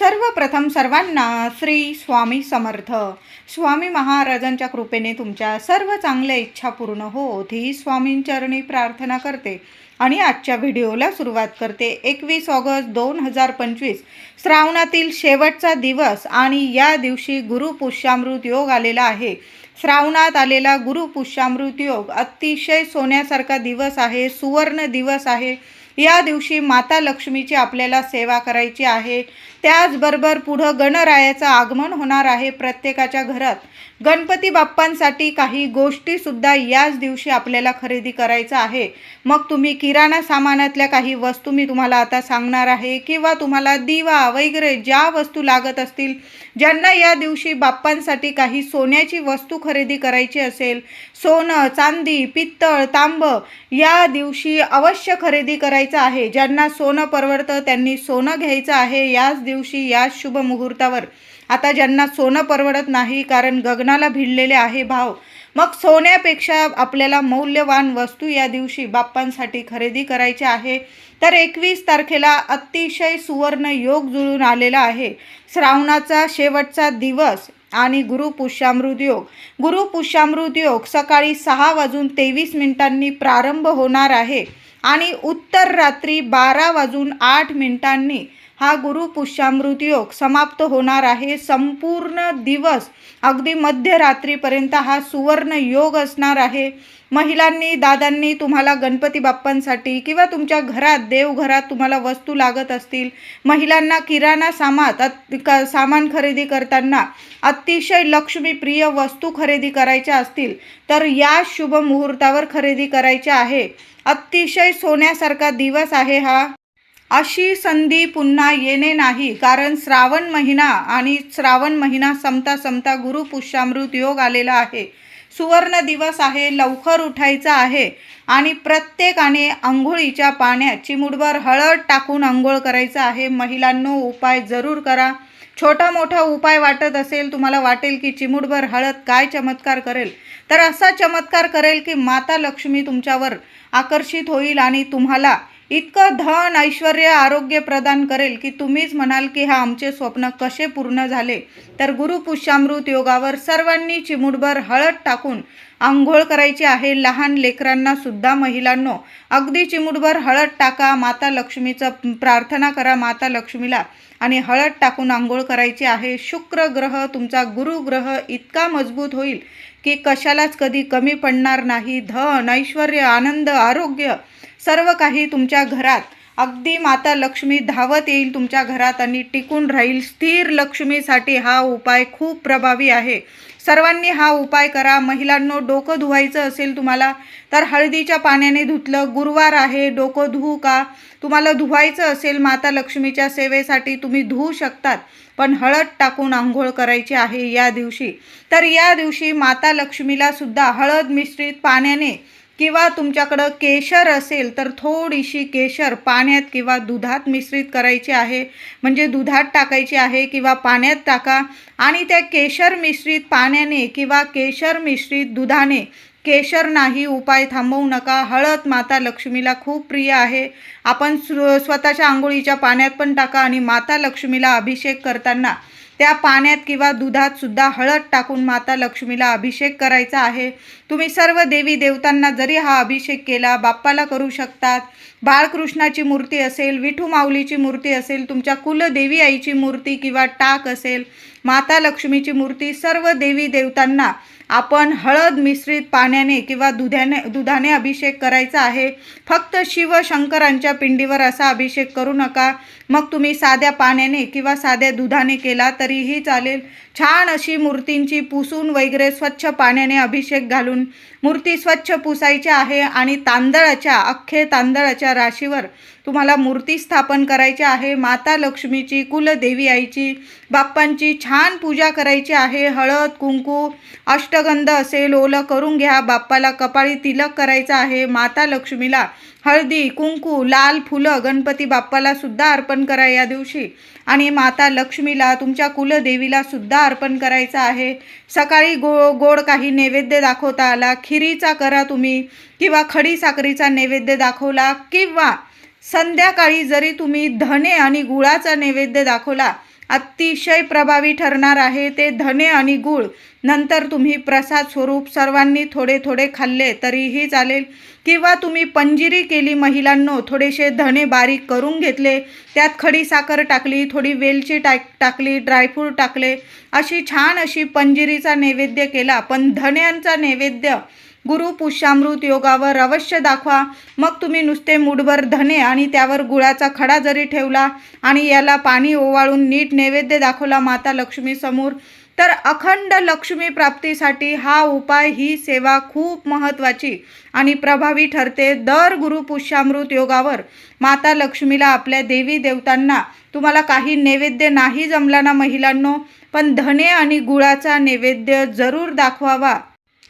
सर्वप्रथम सर्वांना श्री स्वामी समर्थ. स्वामी महाराजांच्या कृपेने तुमच्या सर्व चांगल्या इच्छा पूर्ण होत ही स्वामींचरणी प्रार्थना करते आणि आजच्या व्हिडिओला सुरुवात करते. एकवीस ऑगस्ट दोन हजार पंचवीस श्रावणातील शेवटचा दिवस आणि या दिवशी गुरुपुष्यामृत योग आलेला आहे. श्रावणात आलेला गुरुपुष्यामृत योग अतिशय सोन्यासारखा दिवस आहे सुवर्ण दिवस आहे. या दिवशी माता लक्ष्मीची आपल्याला सेवा करायची आहे. त्याचबरोबर पुढं गणरायाचं आगमन होणार आहे प्रत्येकाच्या घरात. गणपती बाप्पांसाठी काही गोष्टीसुद्धा याच दिवशी आपल्याला खरेदी करायचं आहे. मग तुम्ही किराणा सामानातल्या काही वस्तू मी तुम्हाला आता सांगणार आहे किंवा तुम्हाला दिवा वगैरे ज्या वस्तू लागत असतील ज्यांना या दिवशी बाप्पांसाठी काही सोन्याची वस्तू खरेदी करायची असेल सोनं चांदी पित्तळ तांब या दिवशी अवश्य खरेदी करायचं आहे. ज्यांना सोनं परवडतं त्यांनी सोनं घ्यायचं आहे याच दिवशी याच शुभ मुहूर्तावर. आता ज्यांना सोनं परवडत नाही कारण गगनाला भिडलेले आहे भाव मग सोन्यापेक्षा आपल्याला मौल्यवान वस्तू या दिवशी बाप्पांसाठी खरेदी करायची आहे. तर एकवीस तारखेला अतिशय सुवर्ण योग जुळून आलेला आहे. श्रावणाचा शेवटचा दिवस आणि गुरुपुष्यामृत योग. गुरुपुष्यामृत योग सकाळी सहा वाजून तेवीस मिनिटांनी प्रारंभ होणार आहे आणि उत्तर रात्री बारा वाजून आठ मिनिटांनी हा गुरुपुष्यामृत योग समाप्त होणार आहे. संपूर्ण दिवस अगदी मध्यरात्रीपर्यंत हा सुवर्ण योग असणार आहे. महिलांनी दादांनी तुम्हाला गणपती बाप्पांसाठी किंवा तुमच्या घरात देवघरात तुम्हाला वस्तू लागत असतील. महिलांना किराणा सामात अत- क- सामान खरेदी करताना अतिशय लक्ष्मीप्रिय वस्तू खरेदी करायच्या असतील तर या शुभ मुहूर्तावर खरेदी करायच्या आहे. अतिशय सोन्यासारखा दिवस आहे हा. अशी संधी पुन्हा येणे नाही कारण श्रावण महिना आणि श्रावण महिना संपता संपता गुरुपुष्यामृत योग आलेला आहे. सुवर्ण दिवस आहे लवकर उठायचं आहे आणि प्रत्येकाने आंघोळीच्या पाण्यात चिमुडभर हळद टाकून आंघोळ करायचं आहे. महिलांनो उपाय जरूर करा. छोटा मोठा उपाय वाटत असेल तुम्हाला वाटेल की चिमुडभर हळद काय चमत्कार करेल? तर असा चमत्कार करेल की माता लक्ष्मी तुमच्यावर आकर्षित होईल आणि तुम्हाला इतकं धन ऐश्वर आरोग्य प्रदान करेल की तुम्हीच म्हणाल की हा आमचे स्वप्न कसे पूर्ण झाले. तर गुरुपुष्यामृत योगावर सर्वांनी चिमुडभर हळद टाकून आंघोळ करायची आहे. लहान लेकरांना सुद्धा महिलांनो अगदी चिमुडभर हळद टाका. माता लक्ष्मीचं प्रार्थना करा माता लक्ष्मीला. आणि हळद टाकून आंघोळ करायची आहे. शुक्र ग्रह तुमचा गुरुग्रह इतका मजबूत होईल की कशालाच कधी कमी पडणार नाही. धन ऐश्वर आनंद आरोग्य सर्व काही तुमच्या घरात. अगदी माता लक्ष्मी धावत येईल तुमच्या घरात आणि टिकून राहील. स्थिर लक्ष्मीसाठी हा उपाय खूप प्रभावी आहे. सर्वांनी हा उपाय करा. महिलांनो डोकं धुवायचं असेल तुम्हाला तर हळदीच्या पाण्याने धुतलं. गुरुवार आहे डोकं धुवू का? तुम्हाला धुवायचं असेल माता लक्ष्मीच्या सेवेसाठी तुम्ही धुवू शकतात पण हळद टाकून आंघोळ करायची आहे या दिवशी. तर या दिवशी माता लक्ष्मीला सुद्धा हळद मिश्रित पाण्याने किंवा तुमच्याकडं केशर असेल तर थोडीशी केशर पाण्यात किंवा दुधात मिश्रित करायची आहे. म्हणजे दुधात टाकायची आहे किंवा पाण्यात टाका. आणि त्या केशर मिश्रित पाण्याने किंवा केशर मिश्रित दुधाने केशर नाही उपाय थांबवू नका. हळद माता लक्ष्मीला खूप प्रिय आहे. आपण स्व स्वतःच्या आंघोळीच्या पाण्यात पण टाका आणि माता लक्ष्मीला अभिषेक करताना त्या पाण्यात किंवा दुधात सुद्धा हळद टाकून माता लक्ष्मीला अभिषेक करायचा आहे. तुम्ही सर्व देवी देवतांना जरी हा अभिषेक केला बाप्पाला करू शकतात बाळकृष्णाची मूर्ती असेल विठू माऊलीची मूर्ती असेल तुमच्या कुलदेवी आईची मूर्ती किंवा टाक असेल माता लक्ष्मीची मूर्ती सर्व देवी देवतांना आपण हळद मिश्रित पाण्याने किंवा दुधाने दुधाने अभिषेक करायचा आहे. फक्त शिव शंकरांच्या पिंडीवर असा अभिषेक करू नका. मग तुम्ही साध्या पाण्याने किंवा साध्या दुधाने केला तरीही चालेल. छान अशी मूर्तींची पुसून वगैरे स्वच्छ पाण्याने अभिषेक घालून मूर्ती स्वच्छ पुसायची आहे आणि तांदळाच्या अख्खे तांदळाच्या राशीवर तुम्हाला मूर्ती स्थापन करायची आहे माता लक्ष्मीची कुलदेवी आईची बाप्पांची छान पूजा करायची आहे. हळद कुंकू अष्टगंध असेल ओलं करून घ्या. बाप्पाला कपाळी तिलक करायचं आहे. माता लक्ष्मीला हळदी कुंकू लाल फुलं गणपती बाप्पाला सुद्धा अर्पण करा या दिवशी. आणि माता लक्ष्मीला तुमच्या कुलदेवीला सुद्धा अर्पण करायचं आहे. सकाळी गो गोड काही नैवेद्य दाखवता आला. खिरीचा करा तुम्ही किंवा खडी साखरीचा नैवेद्य दाखवला किंवा संध्याकाळी जरी तुम्ही धने आणि गुळाचा नैवेद्य दाखवला अतिशय प्रभावी ठरणार आहे ते धने आणि गूळ. नंतर तुम्ही प्रसाद स्वरूप सर्वांनी थोडे थोडे खाल्ले तरीही चालेल. किंवा तुम्ही पंजिरी केली महिलांनो थोडेसे धणे बारीक करून घेतले त्यात खडी साखर टाकली थोडी वेलची टाक टाकली ड्रायफ्रूट टाकले अशी छान अशी पंजिरीचा नैवेद्य केला. पण धण्यांचा नैवेद्य गुरु पुष्यामृत योगावर अवश्य दाखवा. मग तुम्ही नुसते मुठभर धने आणि त्यावर गुळाचा खडा जरी ठेवला आणि याला पाणी ओवाळून नीट नैवेद्य दाखवला माता लक्ष्मीसमोर तर अखंड लक्ष्मी प्राप्तीसाठी हा उपाय ही सेवा खूप महत्त्वाची आणि प्रभावी ठरते. दर गुरु पुष्यामृत योगावर माता लक्ष्मीला आपल्या देवी देवतांना तुम्हाला काही नैवेद्य नाही जमला ना महिलांनो पण धने आणि गुळाचा नैवेद्य जरूर दाखवावा.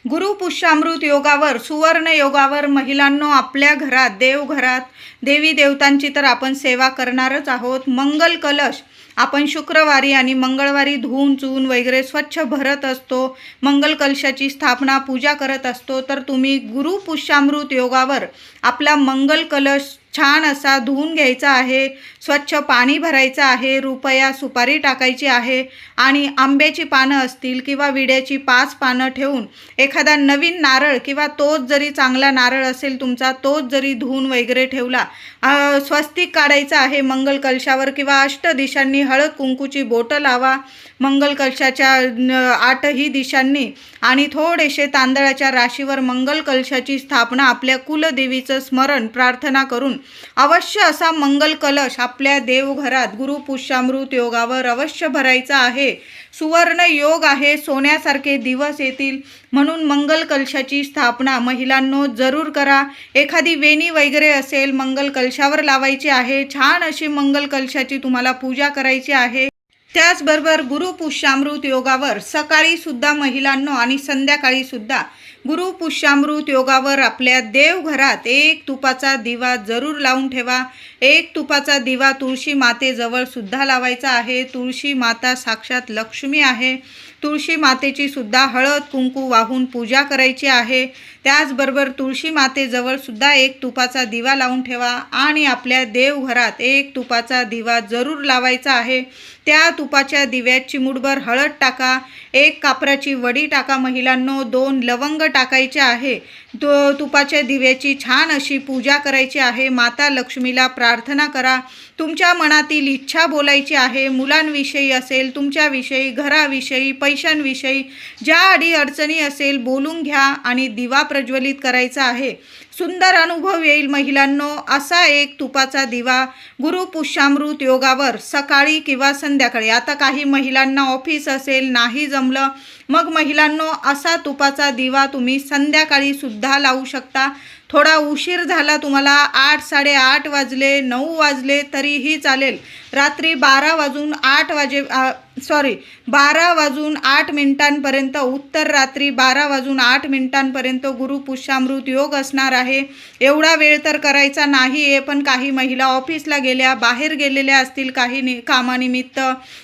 गुरु पुष्यामृत योगावर सुवर्ण योगावर महिलांनो आपल्या घरात देवघरात देवी देवतांची तर आपण सेवा करणारच आहोत. मंगल कलश आपण शुक्रवारी आणि मंगळवारी धुवून चुवून वगैरे स्वच्छ भरत असतो. मंगल कलशाची स्थापना पूजा करत असतो. तर तुम्ही गुरु पुष्यामृत योगावर आपला मंगल कलश छान असा धुवून घ्यायचा आहे. स्वच्छ पाणी भरायचं आहे रुपया सुपारी टाकायची आहे आणि आंब्याची पानं असतील किंवा विड्याची पाच पानं ठेवून एखादा नवीन नारळ किंवा तोच जरी चांगला नारळ असेल तुमचा तोच जरी धुवून वगैरे ठेवला स्वस्तिक काढायचं आहे मंगल कलशावर किंवा अष्ट दिशांनी हळद कुंकूची बोटं लावा मंगल कलशाच्या न, आठही दिशांनी आणि थोडेसे तांदळाच्या राशीवर मंगल कलशाची स्थापना आपल्या कुलदेवीचं स्मरण प्रार्थना करून अवश्य असा मंगल कलश आपल्या देवघरात गुरुपुष्यामृत योगावर अवश्य भरायचा आहे. सुवर्ण योग आहे सोन्यासारखे दिवस येतील. म्हणून मंगल कलशाची स्थापना महिलांनो जरूर करा. एखादी वेणी वगैरे असेल मंगल कलशावर लावायची आहे. छान अशी मंगल कलशाची तुम्हाला पूजा करायची आहे. त्याचबरोबर गुरुपुष्यामृत योगावर सकाळी सुद्धा महिलांनो आणि संध्याकाळी सुद्धा गुरु पुष्यामृत योगावर आपल्या देवघरात एक तुपाचा दिवा जरूर लावून ठेवा. एक तुपाचा दिवा तुळशी मातेजवळ सुद्धा लावायचा आहे. तुळशी माता साक्षात लक्ष्मी आहे. तुळशी मातेची सुद्धा हळद कुंकू वाहून पूजा करायची आहे. त्याचबरोबर तुळशी मातेजवळ सुद्धा एक तुपाचा दिवा लावून ठेवा आणि आपल्या देवघरात एक तुपाचा दिवा जरूर लावायचा आहे. त्या तुपाच्या दिव्यात चिमुटभर हळद टाका. एक कापराची वडी टाका महिलांनो. दोन लवंग टाकायचे आहे. तो तुपाच्या दिव्याची छान अशी पूजा करायची आहे. माता लक्ष्मीला प्रार्थना करा. तुमच्या मनातील इच्छा बोलायची आहे. मुलांविषयी असेल तुमच्याविषयी घराविषयी पैशांविषयी ज्या अडी अडचणी असेल बोलून घ्या आणि दिवा प्रज्वलित करायचा आहे. सुंदर अनुभव येईल महिलांनो. असा एक तुपाचा दिवा गुरु पुष्यामृत योगावर सकाळी किंवा संध्याकाळी. आता काही महिलांना ऑफिस असेल नाही जमलं मग महिलांनो असा तुपाचा दिवा तुम्ही संध्याकाळी सुद्धा लावू शकता. थोडा उशीर झाला तुम्हाला आठ साडेआठ वाजले नऊ वाजले तरीही चालेल. रात्री बारा वाजून आठ वाजे सॉरी बारा वाजून आठ मिनिटांपर्यंत उत्तर रात्री बारा वाजून आठ मिनिटांपर्यंत गुरुपुष्यामृत योग असणार आहे. एवढा वेळ तर करायचा नाही आहे पण काही महिला ऑफिसला गेल्या बाहेर गेलेल्या असतील काही नि कामानिमित्त.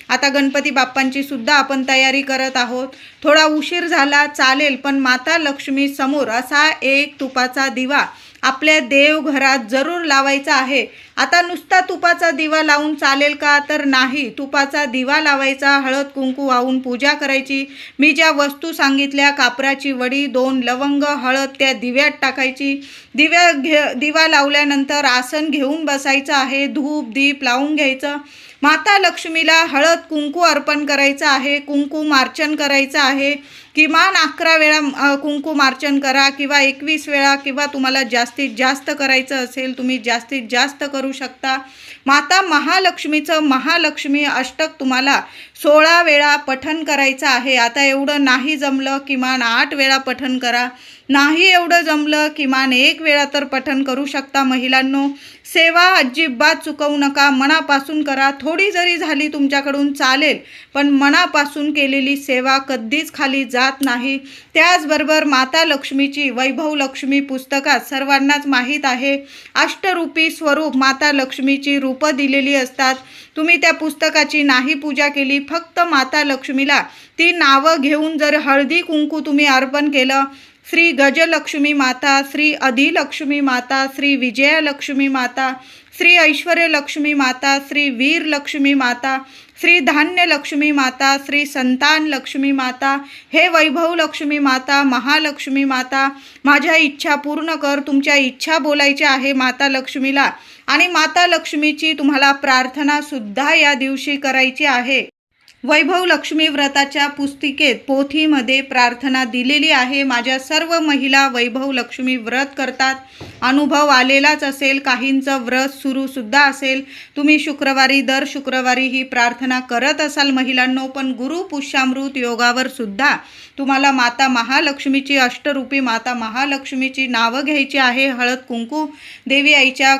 आता गणपती बाप्पांची सुद्धा आपण तयारी करत आहोत. थोडा उशीर झाला चालेल पण माता लक्ष्मी समोर असा एक तुपाचा दिवा आपल्या देवघरात जरूर लावायचा आहे. आता नुसता तुपाचा दिवा लावून चालेल का? तर नाही. तुपाचा दिवा लावायचा हळद कुंकू वाहून पूजा करायची. मी ज्या वस्तू सांगितल्या कापराची वडी दोन लवंग हळद त्या दिव्यात टाकायची. दिव्या घे दिवा लावल्यानंतर आसन घेऊन बसायचं आहे. धूप दीप लावून घ्यायचं. माता लक्ष्मीला हळद कुंकू अर्पण करायचं आहे. कुंकू मार्चन करायचं आहे. किमान अकरा वेळा अ, करा किंवा एकवीस वेळा किंवा तुम्हाला जास्तीत जास्त करायचं असेल तुम्ही जास्तीत जास्त करू शकता. माता महालक्ष्मीचं महालक्ष्मी अष्टक तुम्हाला सोळा वेळा पठन करायचं आहे. आता एवढं नाही जमलं किमान आठ वेळा पठन करा. नाही एवढं जमलं किमान एक वेळा तर पठन करू शकता महिलांनो. सेवा अजिबात चुकवू नका. मनापासून करा. थोडी जरी झाली तुमच्याकडून चालेल पण मनापासून केलेली सेवा कधीच खाली जात नाही. त्याचबरोबर माता लक्ष्मीची वैभव लक्ष्मी पुस्तकात सर्वांनाच माहीत आहे. अष्टरूपी स्वरूप माता लक्ष्मीची रूपं दिलेली असतात. तुम्ही त्या पुस्तकाची नाही पूजा केली फक्त माता लक्ष्मीला ती नावं घेऊन जर हळदी कुंकू तुम्ही अर्पण केलं श्री गजलक्ष्मी माता श्री अधिलक्ष्मी माता श्री विजयलक्ष्मी माता श्री ऐश्वर्यलक्ष्मी माता श्री वीरलक्ष्मी माता श्री धान्य लक्ष्मी माता श्री संतान लक्ष्मी माता हे वैभव लक्ष्मी माता महालक्ष्मी माता माझ्या इच्छा पूर्ण कर तुमच्या इच्छा बोलायच्या आहे माता लक्ष्मीला. आणि माता लक्ष्मीची तुम्हाला प्रार्थनासुद्धा या दिवशी करायची आहे. वैभव लक्ष्मी व्रताच्या पुस्तिकेत पोथीमध्ये प्रार्थना दिलेली आहे. माझ्या सर्व महिला वैभव लक्ष्मी व्रत करतात. अनुभव आलेलाच असेल. काहींचं व्रत सुरूसुद्धा असेल. तुम्ही शुक्रवारी दर शुक्रवारी ही प्रार्थना करत असाल महिलांनो पण गुरु पुष्यामृत योगावर सुद्धा तुम्हाला माता महालक्ष्मीची अष्टरूपी माता महालक्ष्मीची नावं घ्यायची आहे. हळद कुंकू देवी आईच्या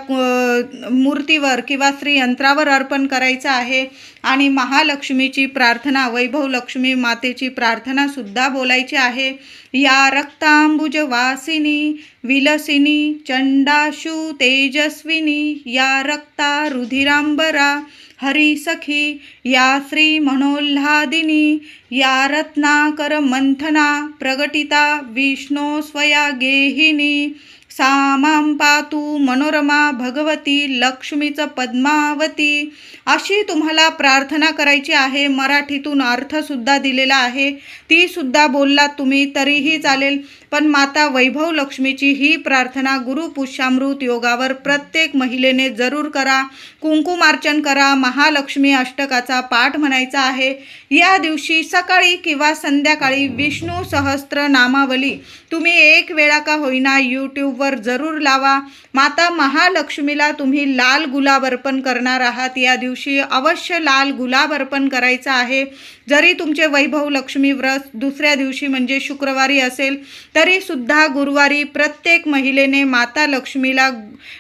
मूर्तीवर किंवा श्रीयंत्रावर अर्पण करायचं आहे. आणि महालक्ष्मीची प्रार्थना वैभव लक्ष्मी मातेची प्रार्थना सुद्धा बोलायची आहे. या रक्तांबुज वासिनी विलसिनी चंडाशु तेजस्विनी या रक्ता रुधिरांबरा हरी सखी या श्री मनोल्हादिनी या रत्नाकर मंथना प्रगटिता विष्णू स्वया गेहिनी सामां पातू मनोरमा भगवती लक्ष्मीचं पद्मावती. अशी तुम्हाला प्रार्थना करायची आहे. मराठीतून अर्थसुद्धा दिलेला आहे. तीसुद्धा बोललात तुम्ही तरीही चालेल. पण माता वैभव लक्ष्मीची ही प्रार्थना गुरु पुष्यामृत योगावर प्रत्येक महिलेने जरूर करा. कुंकुमार्चन करा. महालक्ष्मी अष्टकाचा पाठ म्हणायचा आहे. या दिवशी सकाळी किंवा संध्याकाळी विष्णू सहस्त्र नामावली. तुम्ही एक वेळा का होईना यूट्यूबवर जरूर लावा. माता महालक्ष्मीला तुम्ही लाल गुलाब अर्पण करणार आहात. या दिवशी अवश्य लाल गुलाब अर्पण करायचा आहे. जरी तुमचे वैभव लक्ष्मी व्रत दुसऱ्या दिवशी म्हणजे शुक्रवारी असेल तरी सुद्धा गुरुवारी प्रत्येक महिलेने माता लक्ष्मीला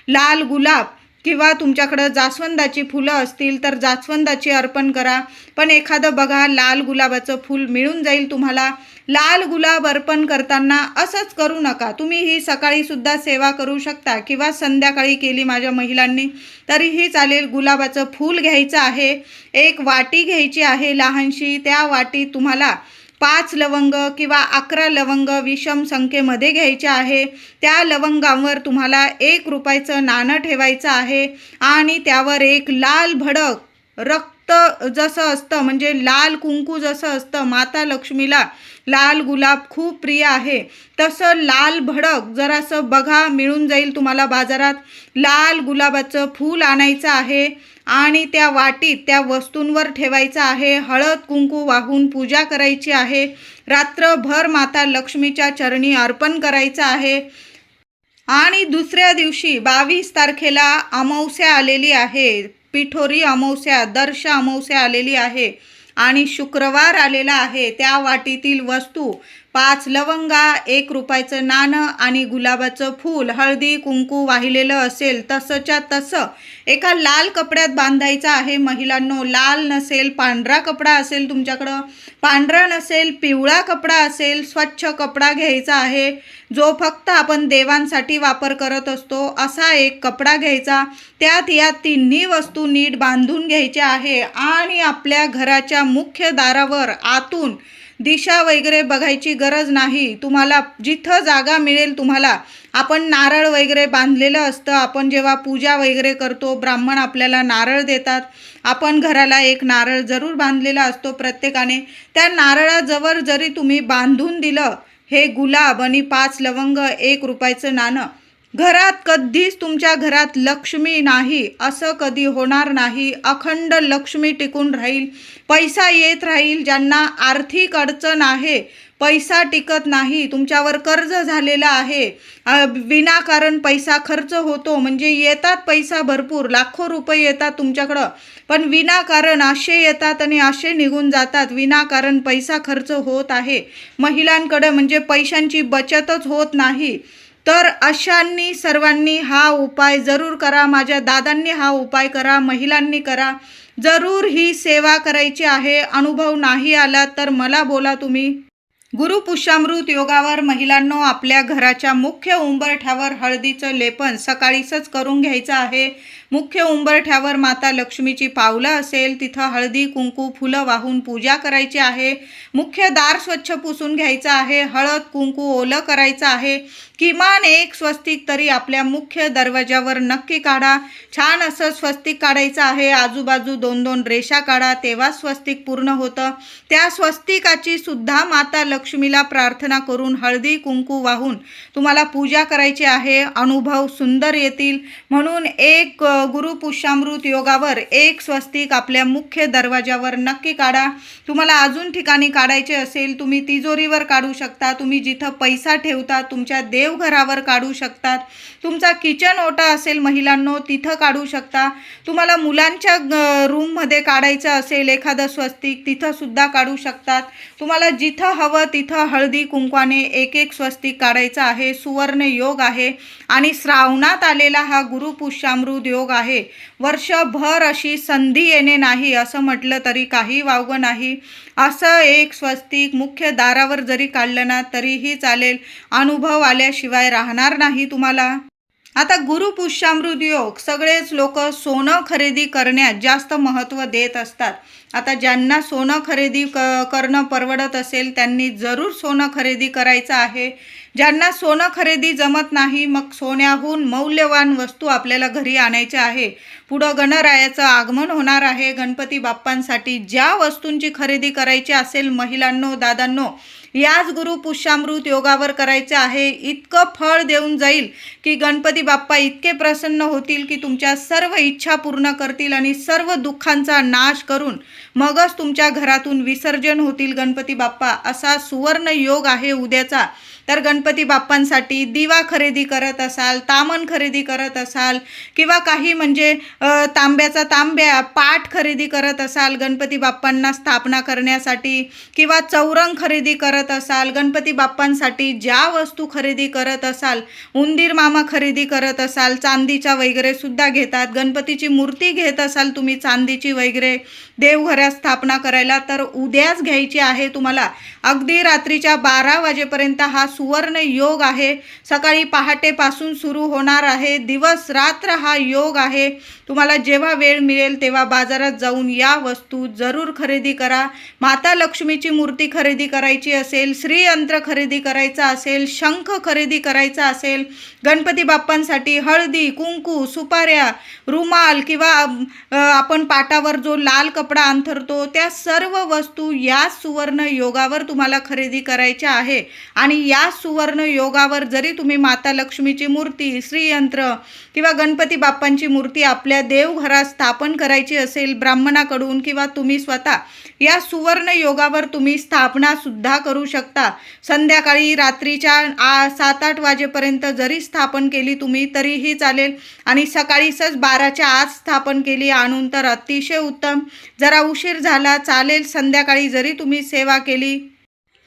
लाल गुलाब किंवा तुमच्याकडं जास्वंदाची फुलं असतील तर जास्वंदाची अर्पण करा. पण एखादं बघा लाल गुलाबाचं फूल मिळून जाईल तुम्हाला. लाल गुलाब अर्पण करताना असंच करू नका. तुम्ही ही सकाळीसुद्धा सेवा करू शकता किंवा संध्याकाळी केली माझ्या महिलांनी तरीही चालेल. गुलाबाचं फूल घ्यायचं आहे. एक वाटी घ्यायची आहे लहानशी. त्या वाटीत तुम्हाला पाच लवंग किंवा अकरा लवंग विषम संख्येमध्ये घ्यायचे आहे. त्या लवंगावर तुम्हाला एक रुपयाचं नाणं ठेवायचं आहे आणि त्यावर एक लाल भडक रक्त जसं असतं म्हणजे लाल कुंकू जसं असतं माता लक्ष्मीला लाल गुलाब खूप प्रिय आहे. तसं लाल भडक जरासं बघा मिळून जाईल तुम्हाला बाजारात. लाल गुलाबाचं फूल आणायचं आहे आणि त्या वाटीत त्या वस्तूंवर ठेवायचं आहे. हळद कुंकू वाहून पूजा करायची आहे. रात्रभर माता लक्ष्मीच्या चरणी अर्पण करायचं आहे. आणि दुसऱ्या दिवशी बावीस तारखेला अमावस्या आलेली आहे. पिठोरी अमावस्या दर्श अमावस्या आलेली आहे आणि शुक्रवार आलेला आहे. त्या वाटीतील वस्तू पाच लवंगा एक रुपयाचं नाणं आणि गुलाबाचं फूल हळदी कुंकू वाहिलेलं असेल तसंच्या तसं. एका लाल कपड्यात बांधायचं आहे महिलांनो. लाल नसेल पांढरा कपडा असेल तुमच्याकडं. पांढरा नसेल पिवळा कपडा असेल स्वच्छ कपडा घ्यायचा आहे. जो फक्त आपण देवांसाठी वापर करत असतो असा एक कपडा घ्यायचा. त्यात या तिन्ही वस्तू नीट बांधून घ्यायच्या आहे. आणि आपल्या घराच्या मुख्य दारावर आतून दिशा वगैरे बघायची गरज नाही. तुम्हाला जिथं जागा मिळेल तुम्हाला. आपण नारळ वगैरे बांधलेलं असतं. आपण जेव्हा पूजा वगैरे करतो ब्राह्मण आपल्याला नारळ देतात. आपण घराला एक नारळ जरूर बांधलेला असतो प्रत्येकाने. त्या नारळाजवळ जरी तुम्ही बांधून दिलं हे गुलाब आणि पाच लवंग एक रुपयाचं नाणं घरात कधीच तुमच्या घरात लक्ष्मी नाही असं कधी होणार नाही. अखंड लक्ष्मी टिकून राहील. पैसा येत राहील ज्यांना आर्थिक अडचण आहे. पैसा टिकत नाही तुमच्यावर कर्ज झालेलं आहे. विनाकारण पैसा खर्च होतो म्हणजे येतात पैसा भरपूर लाखो रुपये येतात तुमच्याकडं. पण विनाकारण असे येतात आणि असे निघून जातात. विनाकारण पैसा खर्च होत आहे. महिलांकडं म्हणजे पैशांची बचतच होत नाही. तर अशांनी सर्वांनी हा उपाय जरूर करा माझ्या दादांनी हा उपाय करा महिलांनी करा. जरूर ही सेवा करायची आहे अनुभव नाही आला तर मला बोला तुम्ही. गुरु पुष्यामृत योगावर महिलांनो आपल्या घराच्या मुख्य उंबरठ्यावर हळदीचं लेपन सकाळीच करून घ्यायचं आहे. मुख्य उंबरठ्यावर माता लक्ष्मीची पावलं असेल तिथं हळदी कुंकू फुलं वाहून पूजा करायची आहे. मुख्य दार स्वच्छ पुसून घ्यायचं आहे. हळद कुंकू ओलं करायचं आहे. किमान एक स्वस्तिक तरी आपल्या मुख्य दरवाजावर नक्की काढा. छान असं स्वस्तिक काढायचं आहे. आजूबाजू दोन दोन रेषा काढा. तेव्हा स्वस्तिक पूर्ण होतं. त्या स्वस्तिकाची सुद्धा माता लक्ष्मीला प्रार्थना करून हळदी कुंकू वाहून तुम्हाला पूजा करायची आहे. अनुभव सुंदर येतील. म्हणून एक गुरुपुष्यामृत योगावर एक स्वस्तिक आपल्या मुख्य दरवाजावर नक्की काढा. तुम्हाला अजून ठिकाणी काढायचे असेल तुम्ही तिजोरीवर काढू शकता. तुम्ही जिथं पैसा ठेवता तुमच्या देवघरावर काढू शकतात तुमचा किचन ओटा असेल महिलांनो तिथं काढू शकता. तुम्हाला मुलांच्या रूममध्ये काढायचं असेल एखादं स्वस्तिक तिथंसुद्धा काढू शकतात तुम्हाला जिथं हवं तिथं हळदी कुंकवाने एक एक स्वस्तिक काढायचं आहे. सुवर्ण योग आहे. आणि श्रावणात आलेला हा गुरुपुष्यामृत योग आहे. वर्षभर अशी संधी येणे नाही असं म्हटलं तरी काही वावगं नाही. असं एक स्वस्तिक मुख्य दारावर जरी काढलं ना तरीही चालेल. अनुभव आल्याशिवाय राहणार नाही तुम्हाला. आता गुरुपुष्यामृत योग सगळेच लोक सोनं खरेदी करण्यात जास्त महत्त्व देत असतात. आता ज्यांना सोनं खरेदी क करणं परवडत असेल त्यांनी जरूर सोनं खरेदी करायचं आहे. ज्यांना सोनं खरेदी जमत नाही मग सोन्याहून मौल्यवान वस्तू आपल्याला घरी आणायच्या आहे. पुढं गणरायाचं आगमन होणार आहे. गणपती बाप्पांसाठी ज्या वस्तूंची खरेदी करायची असेल महिलांनो दादांनो याच गुरु पुष्यामृत योगावर करायचं आहे. इतकं फळ देऊन जाईल की गणपती बाप्पा इतके प्रसन्न होतील की तुमच्या सर्व इच्छा पूर्ण करतील आणि सर्व दुःखांचा नाश करून मगच तुमच्या घरातून विसर्जन होतील गणपती बाप्पा. असा सुवर्ण योग आहे उद्याचा. तर गणपती बाप्पांसाठी दिवा खरेदी करत असाल तामण खरेदी करत असाल किंवा काही म्हणजे तांब्याचा तांब्या पाठ खरेदी करत असाल गणपती बाप्पांना स्थापना करण्यासाठी किंवा चौरंग खरेदी करत असाल गणपती बाप्पांसाठी ज्या वस्तू खरेदी करत असाल उंदीर मामा खरेदी करत असाल चांदीच्या वगैरे सुद्धा घेतात गणपतीची मूर्ती घेत असाल तुम्ही चांदीची वगैरे देवघरात स्थापना करायला तर उद्याच घ्यायची आहे तुम्हाला. अगदी रात्रीच्या बारा वाजेपर्यंत हा सुवर्ण योग आहे. सकाळी पहाटेपासून सुरू होणार आहे. दिवस रात्र हा योग आहे. तुम्हाला जेव्हा वेळ मिळेल तेव्हा बाजारात जाऊन या वस्तू जरूर खरेदी करा. माता लक्ष्मीची मूर्ती खरेदी करायची असेल श्रीयंत्र खरेदी करायचं असेल शंख खरेदी करायचा असेल गणपती बाप्पांसाठी हळदी कुंकू सुपाऱ्या रुमाल किंवा आपण पाटावर जो लाल कपडा अंथरतो त्या सर्व वस्तू या सुवर्ण योगावर तुम्हाला खरेदी करायच्या आहे. आणि या सुवर्ण योगावर जरी तुम्ही माता लक्ष्मीची मूर्ती श्रीयंत्र किंवा गणपती बाप्पांची मूर्ती आपल्या देवघरात स्थापन करायची असेल ब्राह्मणाकडून किंवा तुम्ही स्वतः या सुवर्ण योगावर तुम्ही स्थापना सुद्धा करू शकता. संध्याकाळी रात्रीच्या आ सात आठ वाजेपर्यंत जरी स्थापन केली तुम्ही तरीही चालेल. आणि सकाळीच बाराच्या आत स्थापन केली आणून तर अतिशय उत्तम. जरा उशीर झाला चालेल. संध्याकाळी जरी तुम्ही सेवा केली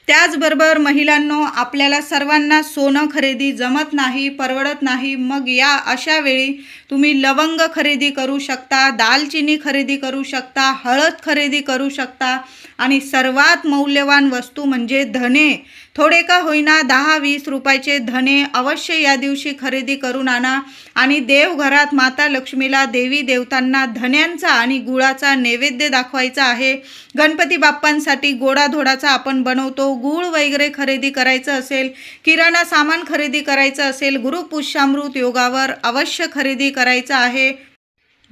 त्याचबरोबर महिलांनो आपल्याला सर्वांना सोनं खरेदी जमत नाही परवडत नाही मग या अशा वेळी तुम्ही लवंग खरेदी करू शकता दालचिनी खरेदी करू शकता हळद खरेदी करू शकता. आणि सर्वात मौल्यवान वस्तू म्हणजे धने. थोडे का होईना दहा वीस रुपयाचे धने अवश्य या दिवशी खरेदी करून आणा आणि देवघरात माता लक्ष्मीला देवी देवतांना धन्यांचा आणि गुळाचा नैवेद्य दाखवायचा आहे. गणपती बाप्पांसाठी गोडाधोडाचा आपण बनवतो. गूळ वगैरे खरेदी करायचं असेल किराणा सामान खरेदी करायचं असेल गुरुपुष्यामृत योगावर अवश्य खरेदी करायचं आहे.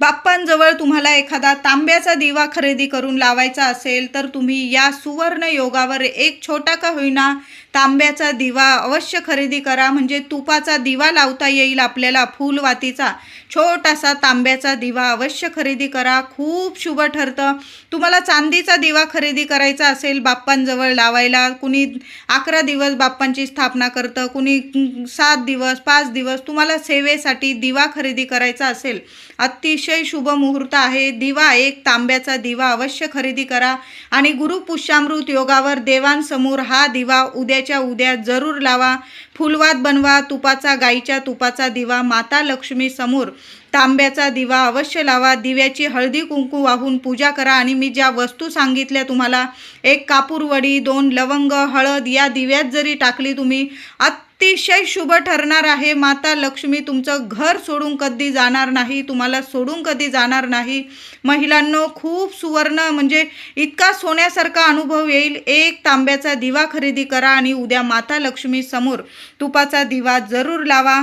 बाप्पांजवळ तुम्हाला एखादा तांब्याचा दिवा खरेदी करून लावायचा असेल तर तुम्ही या सुवर्ण योगावर एक छोटा का होईना तांब्याचा दिवा अवश्य खरेदी करा. म्हणजे तुपाचा दिवा लावता येईल आपल्याला फुलवातीचा. छोटासा तांब्याचा दिवा अवश्य खरेदी करा. खूप शुभ ठरतं. तुम्हाला चांदीचा दिवा खरेदी करायचा असेल बाप्पांजवळ लावायला. कुणी अकरा दिवस बाप्पांची स्थापना करतं कुणी सात दिवस पाच दिवस तुम्हाला सेवेसाठी दिवा खरेदी करायचा असेल. अतिशय शुभ मुहूर्त आहे. दिवा एक तांब्याचा दिवा अवश्य खरेदी करा. आणि गुरुपुष्यामृत योगावर देवांसमोर हा दिवा उद्या उद्याच्या उद्या जरूर लावा. फुलवात बनवा तुपाचा गाईच्या तुपाचा दिवा माता लक्ष्मी समोर तांब्याचा दिवा अवश्य लावा. दिव्याची हळदी कुंकू वाहून पूजा करा. आणि मी ज्या वस्तू सांगितल्या तुम्हाला एक कापूरवडी दोन लवंग हळद या दिव्यात जरी टाकली तुम्ही अतिशय शुभ ठरणार आहे. माता लक्ष्मी तुमचं घर सोडून कधी जाणार नाही तुम्हाला सोडून कधी जाणार नाही. महिलांनो खूप सुवर्ण म्हणजे इतका सोन्यासारखा अनुभव येईल. एक तांब्याचा दिवा खरेदी करा आणि उद्या माता लक्ष्मी समोर तुपाचा दिवा जरूर लावा.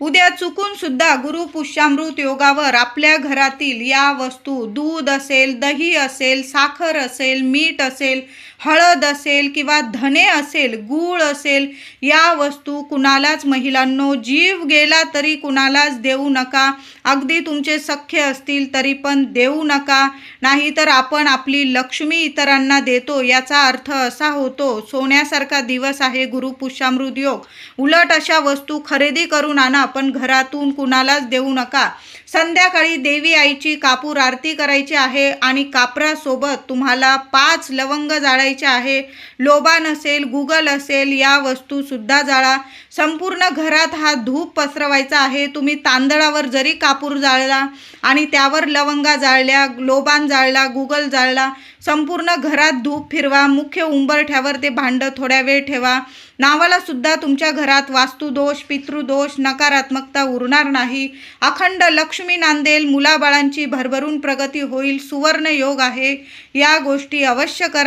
उद्या चुकून सुद्धा गुरु पुष्यामृत योगावर आपल्या घरातील या वस्तू दूध असेल दही असेल साखर असेल मीठ असेल हळद असेल किंवा धने असेल गूळ असेल या वस्तू कुणालाच महिलांनो जीव गेला तरी कुणालाच देऊ नका. अगदी तुमचे सख्य असतील तरी पण देऊ नका. नाहीतर आपण आपली लक्ष्मी इतरांना देतो याचा अर्थ असा होतो सोन्यासारखा दिवस आहे गुरुपुष्यामृत योग उलट अशा वस्तू खरेदी करून आणा पण घरातून कुणालाच देऊ नका. संध्याकाळी देवी आईची कापूर आरती करायची आहे आणि कापरासोबत तुम्हाला पाच लवंग जाळ्या आहे. लोबान असेल गुगल असेल या वस्तू सुद्धा जाळा. संपूर्ण घरात हा धूप पसरवायचा आहे. तुम्ही तांदळावर जरी कापूर जाळला आणि त्यावर लवंगा जाळल्या लोबान जाळला गुगल जाळला संपूर्ण घरात धूप फिरवा मुख्य उंबरठ्यावर ते भांडं थोड्या वेळ ठेवा. नावाला सुद्धा तुमच्या घरात वास्तुदोष पितृदोष नकारात्मकता उरणार नाही. अखंड लक्ष्मी नांदेल मुलाबाळांची भरभरून प्रगती होईल. सुवर्ण योग आहे. या गोष्टी अवश्य करा.